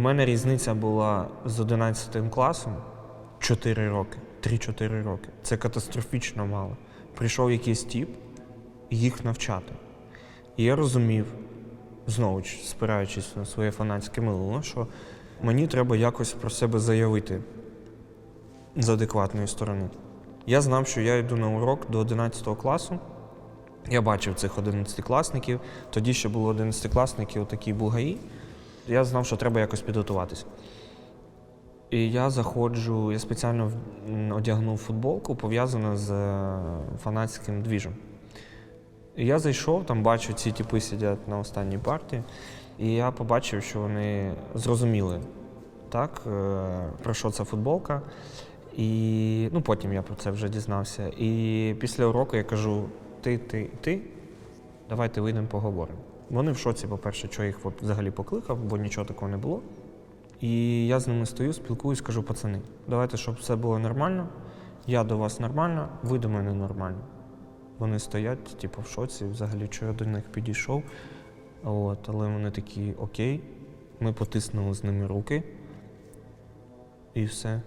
мене різниця була з 11 класом 4 роки, 3-4 роки. Це катастрофічно мало. Прийшов якийсь тіп їх навчати. І я розумів, знову ж спираючись на своє фанатське минуле, що мені треба якось про себе заявити з адекватної сторони. Я знав, що я йду на урок до 11 класу. Я бачив цих 11-класників. Тоді ще було 11-класники, отакі бугаї. Я знав, що треба якось підготуватися. І я заходжу, я спеціально одягнув футболку, пов'язану з е, фанатським двіжем. І я зайшов, там бачу, ці типи сидять на останній парті, і я побачив, що вони зрозуміли, так, е, про що ця футболка. І ну, потім я про це вже дізнався. І після уроку я кажу: ти, ти, ти, давайте вийдемо поговоримо. Вони в шоці, по-перше, що їх взагалі покликав, бо нічого такого не було. І я з ними стою, спілкуюсь, кажу, пацани, давайте, щоб все було нормально. Я до вас нормально, ви до мене нормально. Вони стоять, типу, в шоці, взагалі, що я до них підійшов. От, але вони такі окей. Ми потиснули з ними руки. І все.